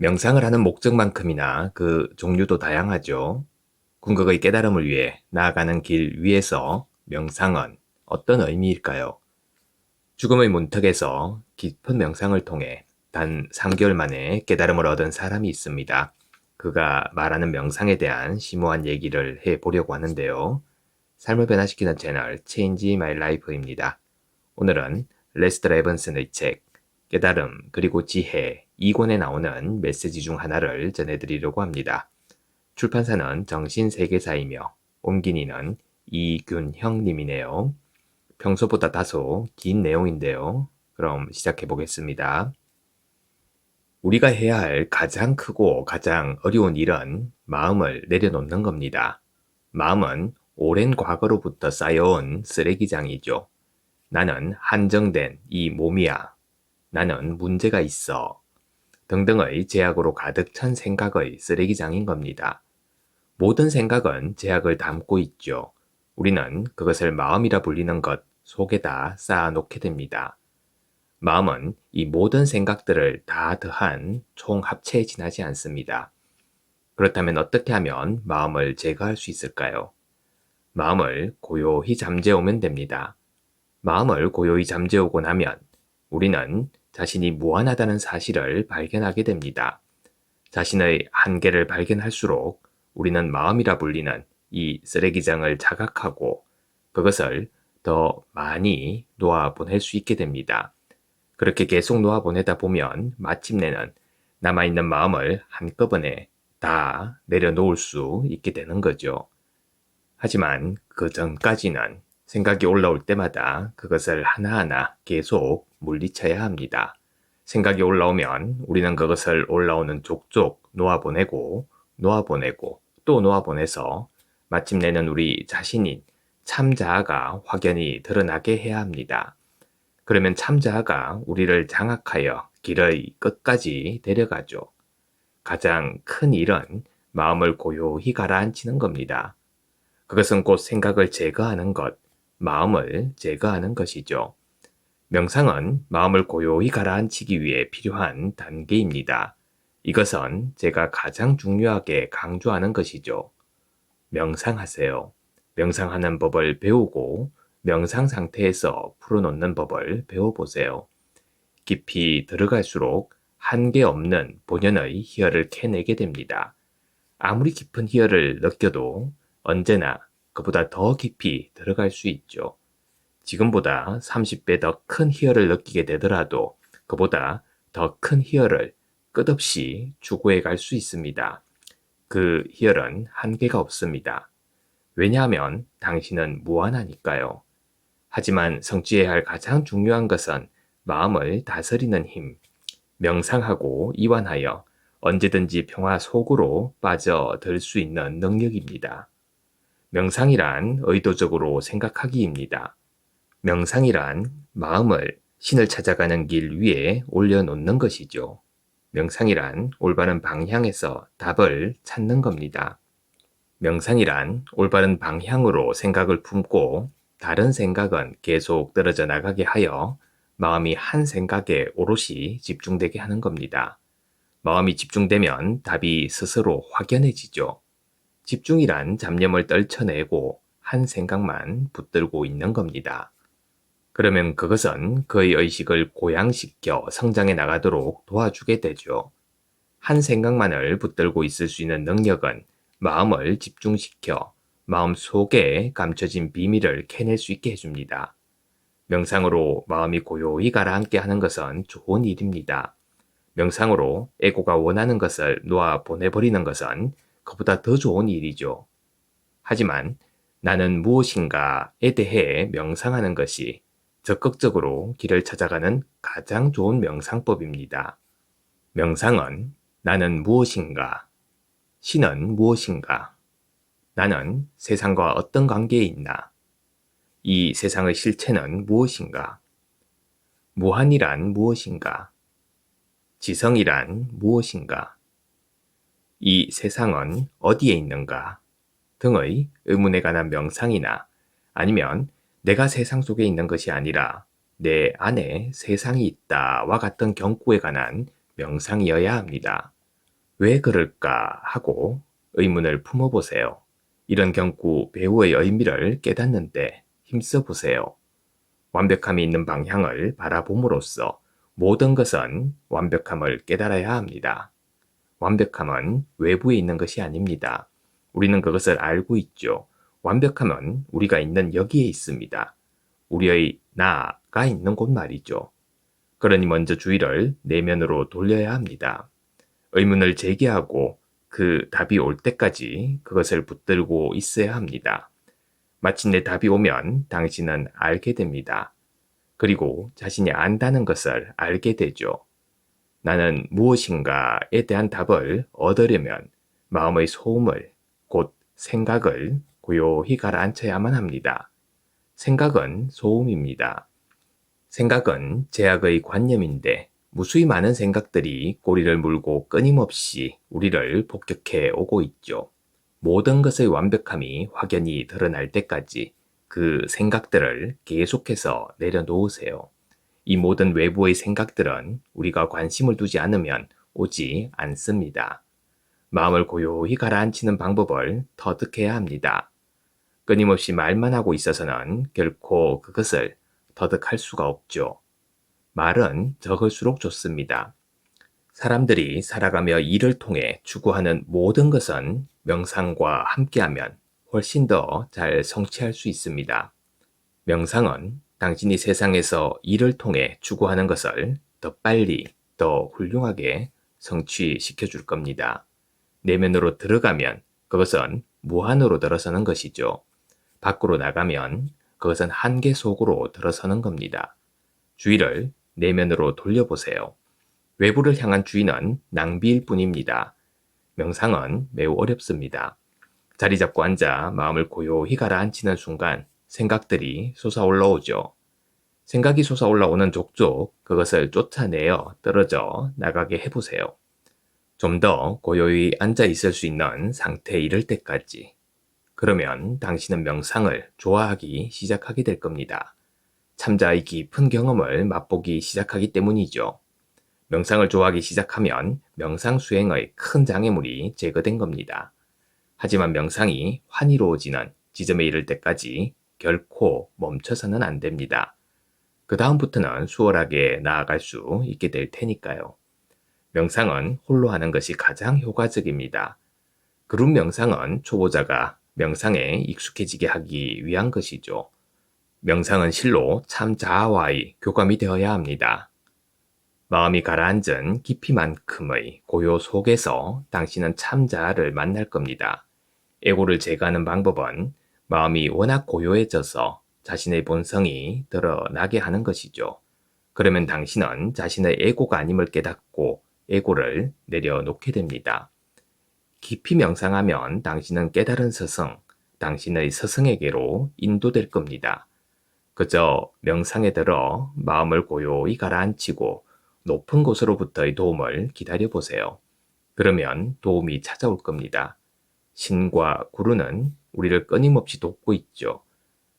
명상을 하는 목적만큼이나 그 종류도 다양하죠. 궁극의 깨달음을 위해 나아가는 길 위에서 명상은 어떤 의미일까요? 죽음의 문턱에서 깊은 명상을 통해 단 3개월 만에 깨달음을 얻은 사람이 있습니다. 그가 말하는 명상에 대한 심오한 얘기를 해 보려고 하는데요. 삶을 변화시키는 채널 Change My Life입니다. 오늘은 레스터 에번슨의 책 깨달음 그리고 지혜 2권에 나오는 메시지 중 하나를 전해드리려고 합니다. 출판사는 정신세계사이며 옮긴이는 이균형님이네요. 평소보다 다소 긴 내용인데요. 그럼 시작해 보겠습니다. 우리가 해야 할 가장 크고 가장 어려운 일은 마음을 내려놓는 겁니다. 마음은 오랜 과거로부터 쌓여온 쓰레기장이죠. 나는 한정된 이 몸이야. 나는 문제가 있어. 등등의 제약으로 가득 찬 생각의 쓰레기장인 겁니다. 모든 생각은 제약을 담고 있죠. 우리는 그것을 마음이라 불리는 것 속에다 쌓아놓게 됩니다. 마음은 이 모든 생각들을 다 더한 총 합체에 지나지 않습니다. 그렇다면 어떻게 하면 마음을 제거할 수 있을까요? 마음을 고요히 잠재우면 됩니다. 마음을 고요히 잠재우고 나면 우리는 자신이 무한하다는 사실을 발견하게 됩니다. 자신의 한계를 발견할수록 우리는 마음이라 불리는 이 쓰레기장을 자각하고 그것을 더 많이 놓아 보낼 수 있게 됩니다. 그렇게 계속 놓아 보내다 보면 마침내는 남아있는 마음을 한꺼번에 다 내려놓을 수 있게 되는 거죠. 하지만 그 전까지는 생각이 올라올 때마다 그것을 하나하나 계속 물리쳐야 합니다. 생각이 올라오면 우리는 그것을 올라오는 족족 놓아보내고 놓아보내고 또 놓아보내서 마침내는 우리 자신인 참자아가 확연히 드러나게 해야 합니다. 그러면 참자아가 우리를 장악하여 길의 끝까지 데려가죠. 가장 큰 일은 마음을 고요히 가라앉히는 겁니다. 그것은 곧 생각을 제거하는 것, 마음을 제거하는 것이죠. 명상은 마음을 고요히 가라앉히기 위해 필요한 단계입니다. 이것은 제가 가장 중요하게 강조하는 것이죠. 명상하세요. 명상하는 법을 배우고 명상 상태에서 풀어놓는 법을 배워보세요. 깊이 들어갈수록 한계 없는 본연의 희열을 캐내게 됩니다. 아무리 깊은 희열을 느껴도 언제나 그보다 더 깊이 들어갈 수 있죠. 지금보다 30배 더 큰 희열을 느끼게 되더라도 그보다 더 큰 희열을 끝없이 추구해 갈 수 있습니다. 그 희열은 한계가 없습니다. 왜냐하면 당신은 무한하니까요. 하지만 성취해야 할 가장 중요한 것은 마음을 다스리는 힘, 명상하고 이완하여 언제든지 평화 속으로 빠져들 수 있는 능력입니다. 명상이란 의도적으로 생각하기입니다. 명상이란 마음을 신을 찾아가는 길 위에 올려놓는 것이죠. 명상이란 올바른 방향에서 답을 찾는 겁니다. 명상이란 올바른 방향으로 생각을 품고 다른 생각은 계속 떨어져 나가게 하여 마음이 한 생각에 오롯이 집중되게 하는 겁니다. 마음이 집중되면 답이 스스로 확연해지죠. 집중이란 잡념을 떨쳐내고 한 생각만 붙들고 있는 겁니다. 그러면 그것은 그의 의식을 고양시켜 성장해 나가도록 도와주게 되죠. 한 생각만을 붙들고 있을 수 있는 능력은 마음을 집중시켜 마음 속에 감춰진 비밀을 캐낼 수 있게 해줍니다. 명상으로 마음이 고요히 가라앉게 하는 것은 좋은 일입니다. 명상으로 에고가 원하는 것을 놓아 보내버리는 것은 그보다 더 좋은 일이죠. 하지만 나는 무엇인가에 대해 명상하는 것이 적극적으로 길을 찾아가는 가장 좋은 명상법입니다. 명상은 나는 무엇인가, 신은 무엇인가, 나는 세상과 어떤 관계에 있나, 이 세상의 실체는 무엇인가, 무한이란 무엇인가, 지성이란 무엇인가, 이 세상은 어디에 있는가 등의 의문에 관한 명상이나 아니면 내가 세상 속에 있는 것이 아니라 내 안에 세상이 있다와 같은 경구에 관한 명상이어야 합니다. 왜 그럴까 하고 의문을 품어보세요. 이런 경구 배우의 의미를 깨닫는데 힘써 보세요. 완벽함이 있는 방향을 바라봄으로써 모든 것은 완벽함을 깨달아야 합니다. 완벽함은 외부에 있는 것이 아닙니다. 우리는 그것을 알고 있죠. 완벽함은 우리가 있는 여기에 있습니다. 우리의 나가 있는 곳 말이죠. 그러니 먼저 주의를 내면으로 돌려야 합니다. 의문을 제기하고 그 답이 올 때까지 그것을 붙들고 있어야 합니다. 마침내 답이 오면 당신은 알게 됩니다. 그리고 자신이 안다는 것을 알게 되죠. 나는 무엇인가에 대한 답을 얻으려면 마음의 소음을, 곧 생각을 고요히 가라앉혀야만 합니다. 생각은 소음입니다. 생각은 제약의 관념인데 무수히 많은 생각들이 꼬리를 물고 끊임없이 우리를 폭격해 오고 있죠. 모든 것의 완벽함이 확연히 드러날 때까지 그 생각들을 계속해서 내려놓으세요. 이 모든 외부의 생각들은 우리가 관심을 두지 않으면 오지 않습니다. 마음을 고요히 가라앉히는 방법을 터득해야 합니다. 끊임없이 말만 하고 있어서는 결코 그것을 터득할 수가 없죠. 말은 적을수록 좋습니다. 사람들이 살아가며 일을 통해 추구하는 모든 것은 명상과 함께하면 훨씬 더 잘 성취할 수 있습니다. 명상은 당신이 세상에서 일을 통해 추구하는 것을 더 빨리, 더 훌륭하게 성취시켜 줄 겁니다. 내면으로 들어가면 그것은 무한으로 들어서는 것이죠. 밖으로 나가면 그것은 한계 속으로 들어서는 겁니다. 주의를 내면으로 돌려보세요. 외부를 향한 주의는 낭비일 뿐입니다. 명상은 매우 어렵습니다. 자리 잡고 앉아 마음을 고요히 가라앉히는 순간 생각들이 솟아 올라오죠. 생각이 솟아 올라오는 족족 그것을 쫓아내어 떨어져 나가게 해보세요. 좀 더 고요히 앉아 있을 수 있는 상태에 이를 때까지. 그러면 당신은 명상을 좋아하기 시작하게 될 겁니다. 참자의 깊은 경험을 맛보기 시작하기 때문이죠. 명상을 좋아하기 시작하면 명상 수행의 큰 장애물이 제거된 겁니다. 하지만 명상이 환희로워지는 지점에 이를 때까지 결코 멈춰서는 안 됩니다. 그 다음부터는 수월하게 나아갈 수 있게 될 테니까요. 명상은 홀로 하는 것이 가장 효과적입니다. 그룹 명상은 초보자가 명상에 익숙해지게 하기 위한 것이죠. 명상은 실로 참 자아와의 교감이 되어야 합니다. 마음이 가라앉은 깊이만큼의 고요 속에서 당신은 참 자아를 만날 겁니다. 에고를 제거하는 방법은 마음이 워낙 고요해져서 자신의 본성이 드러나게 하는 것이죠. 그러면 당신은 자신의 에고가 아님을 깨닫고 에고를 내려놓게 됩니다. 깊이 명상하면 당신은 깨달은 스승, 당신의 스승에게로 인도될 겁니다. 그저 명상에 들어 마음을 고요히 가라앉히고 높은 곳으로부터의 도움을 기다려 보세요. 그러면 도움이 찾아올 겁니다. 신과 구루는 우리를 끊임없이 돕고 있죠.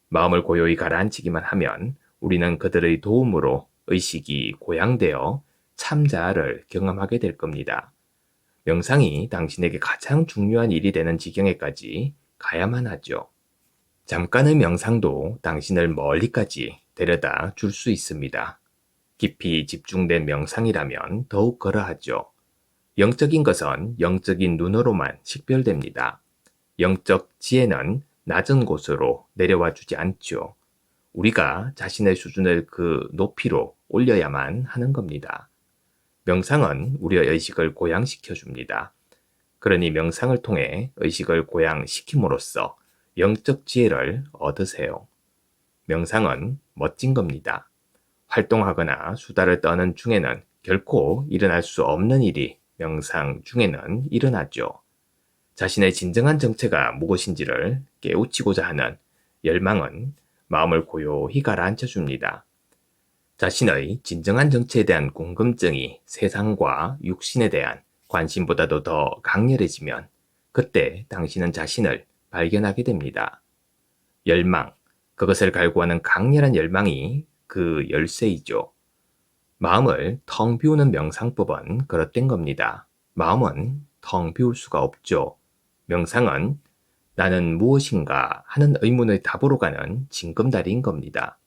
마음을 고요히 가라앉히기만 하면 우리는 그들의 도움으로 의식이 고양되어 참자를 경험하게 될 겁니다. 명상이 당신에게 가장 중요한 일이 되는 지경에까지 가야만 하죠. 잠깐의 명상도 당신을 멀리까지 데려다 줄 수 있습니다. 깊이 집중된 명상이라면 더욱 그러하죠. 영적인 것은 영적인 눈으로만 식별됩니다. 영적 지혜는 낮은 곳으로 내려와 주지 않죠. 우리가 자신의 수준을 그 높이로 올려야만 하는 겁니다. 명상은 우리의 의식을 고양시켜 줍니다. 그러니 명상을 통해 의식을 고양시킴으로써 영적 지혜를 얻으세요. 명상은 멋진 겁니다. 활동하거나 수다를 떠는 중에는 결코 일어날 수 없는 일이 명상 중에는 일어나죠. 자신의 진정한 정체가 무엇인지를 깨우치고자 하는 열망은 마음을 고요히 가라앉혀 줍니다. 자신의 진정한 정체에 대한 궁금증이 세상과 육신에 대한 관심보다도 더 강렬해지면 그때 당신은 자신을 발견하게 됩니다. 열망, 그것을 갈구하는 강렬한 열망이 그 열쇠이죠. 마음을 텅 비우는 명상법은 그렇된 겁니다. 마음은 텅 비울 수가 없죠. 명상은 나는 무엇인가 하는 의문의 답으로 가는 징검다리인 겁니다.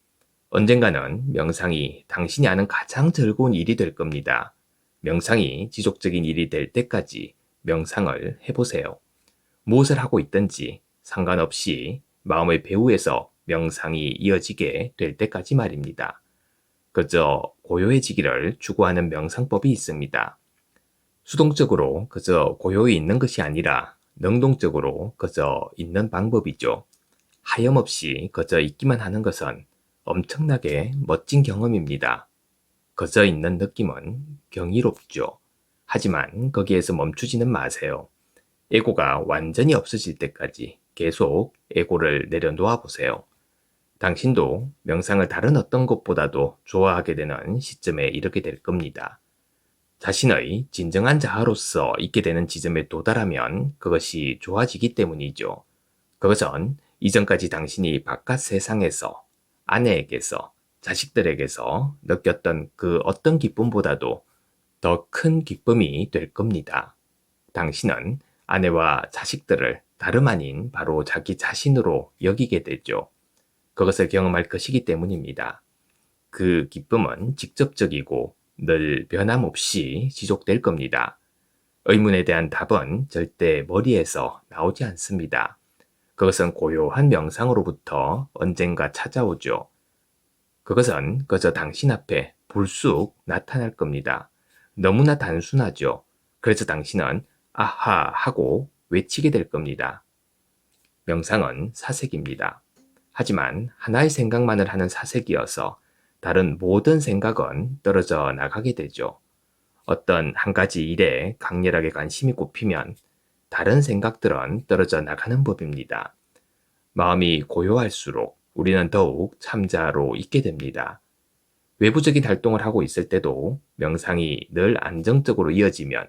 언젠가는 명상이 당신이 아는 가장 즐거운 일이 될 겁니다. 명상이 지속적인 일이 될 때까지 명상을 해보세요. 무엇을 하고 있든지 상관없이 마음의 배후에서 명상이 이어지게 될 때까지 말입니다. 그저 고요해지기를 추구하는 명상법이 있습니다. 수동적으로 그저 고요히 있는 것이 아니라 능동적으로 그저 있는 방법이죠. 하염없이 그저 있기만 하는 것은 엄청나게 멋진 경험입니다. 그저 있는 느낌은 경이롭죠. 하지만 거기에서 멈추지는 마세요. 에고가 완전히 없어질 때까지 계속 에고를 내려놓아 보세요. 당신도 명상을 다른 어떤 것보다도 좋아하게 되는 시점에 이르게 될 겁니다. 자신의 진정한 자아로서 있게 되는 지점에 도달하면 그것이 좋아지기 때문이죠. 그것은 이전까지 당신이 바깥 세상에서, 아내에게서, 자식들에게서 느꼈던 그 어떤 기쁨보다도 더 큰 기쁨이 될 겁니다. 당신은 아내와 자식들을 다름 아닌 바로 자기 자신으로 여기게 되죠. 그것을 경험할 것이기 때문입니다. 그 기쁨은 직접적이고 늘 변함없이 지속될 겁니다. 의문에 대한 답은 절대 머리에서 나오지 않습니다. 그것은 고요한 명상으로부터 언젠가 찾아오죠. 그것은 그저 당신 앞에 불쑥 나타날 겁니다. 너무나 단순하죠. 그래서 당신은 아하 하고 외치게 될 겁니다. 명상은 사색입니다. 하지만 하나의 생각만을 하는 사색이어서 다른 모든 생각은 떨어져 나가게 되죠. 어떤 한 가지 일에 강렬하게 관심이 꼽히면 다른 생각들은 떨어져 나가는 법입니다. 마음이 고요할수록 우리는 더욱 참자로 있게 됩니다. 외부적인 활동을 하고 있을 때도 명상이 늘 안정적으로 이어지면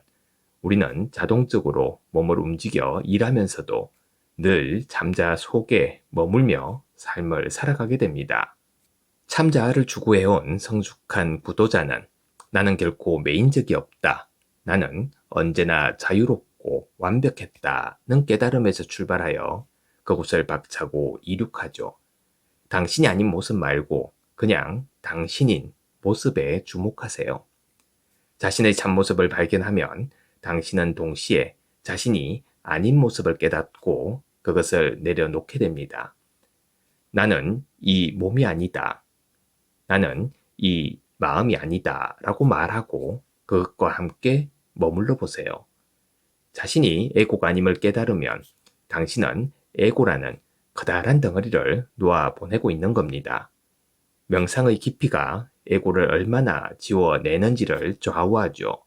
우리는 자동적으로 몸을 움직여 일하면서도 늘 잠자 속에 머물며 삶을 살아가게 됩니다. 참자아를 추구해온 성숙한 부도자는 나는 결코 메인적이 없다. 나는 언제나 자유롭고 완벽했다는 깨달음에서 출발하여 그곳을 박차고 이륙하죠. 당신이 아닌 모습 말고 그냥 당신인 모습에 주목하세요. 자신의 참모습을 발견하면 당신은 동시에 자신이 아닌 모습을 깨닫고 그것을 내려놓게 됩니다. 나는 이 몸이 아니다. 나는 이 마음이 아니다 라고 말하고 그것과 함께 머물러 보세요. 자신이 에고가 아님을 깨달으면 당신은 에고라는 커다란 덩어리를 놓아 보내고 있는 겁니다. 명상의 깊이가 에고를 얼마나 지워내는지를 좌우하죠.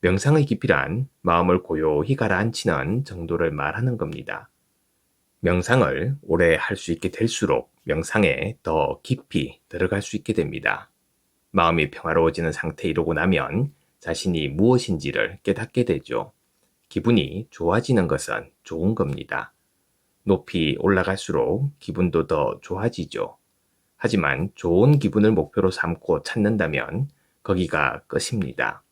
명상의 깊이란 마음을 고요히 가라앉히는 정도를 말하는 겁니다. 명상을 오래 할 수 있게 될수록 명상에 더 깊이 들어갈 수 있게 됩니다. 마음이 평화로워지는 상태에 이르고 나면 자신이 무엇인지를 깨닫게 되죠. 기분이 좋아지는 것은 좋은 겁니다. 높이 올라갈수록 기분도 더 좋아지죠. 하지만 좋은 기분을 목표로 삼고 찾는다면 거기가 끝입니다.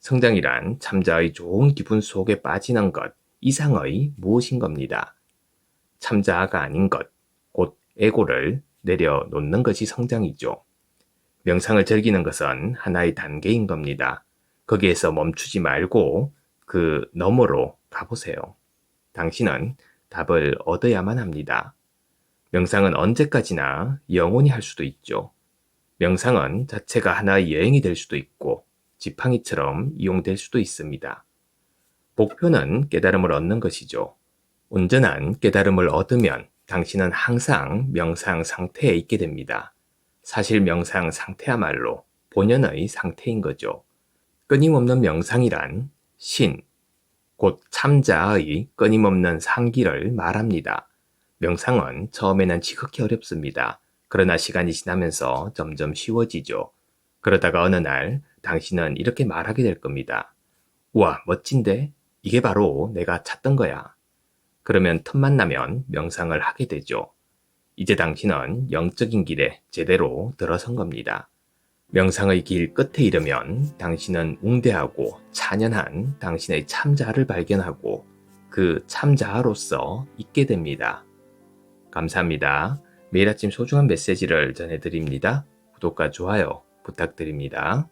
성장이란 참자의 좋은 기분 속에 빠지는 것 이상의 무엇인 겁니다. 참자가 아닌 것, 곧 에고를 내려놓는 것이 성장이죠. 명상을 즐기는 것은 하나의 단계인 겁니다. 거기에서 멈추지 말고 그 너머로 가보세요. 당신은 답을 얻어야만 합니다. 명상은 언제까지나 영원히 할 수도 있죠. 명상은 자체가 하나의 여행이 될 수도 있고 지팡이처럼 이용될 수도 있습니다. 목표는 깨달음을 얻는 것이죠. 온전한 깨달음을 얻으면 당신은 항상 명상 상태에 있게 됩니다. 사실 명상 상태야말로 본연의 상태인 거죠. 끊임없는 명상이란 신, 곧 참자의 끊임없는 상기를 말합니다. 명상은 처음에는 지극히 어렵습니다. 그러나 시간이 지나면서 점점 쉬워지죠. 그러다가 어느 날 당신은 이렇게 말하게 될 겁니다. 우와, 멋진데? 이게 바로 내가 찾던 거야. 그러면 틈만 나면 명상을 하게 되죠. 이제 당신은 영적인 길에 제대로 들어선 겁니다. 명상의 길 끝에 이르면 당신은 웅대하고 찬연한 당신의 참자를 발견하고 그 참자아로서 있게 됩니다. 감사합니다. 매일 아침 소중한 메시지를 전해드립니다. 구독과 좋아요 부탁드립니다.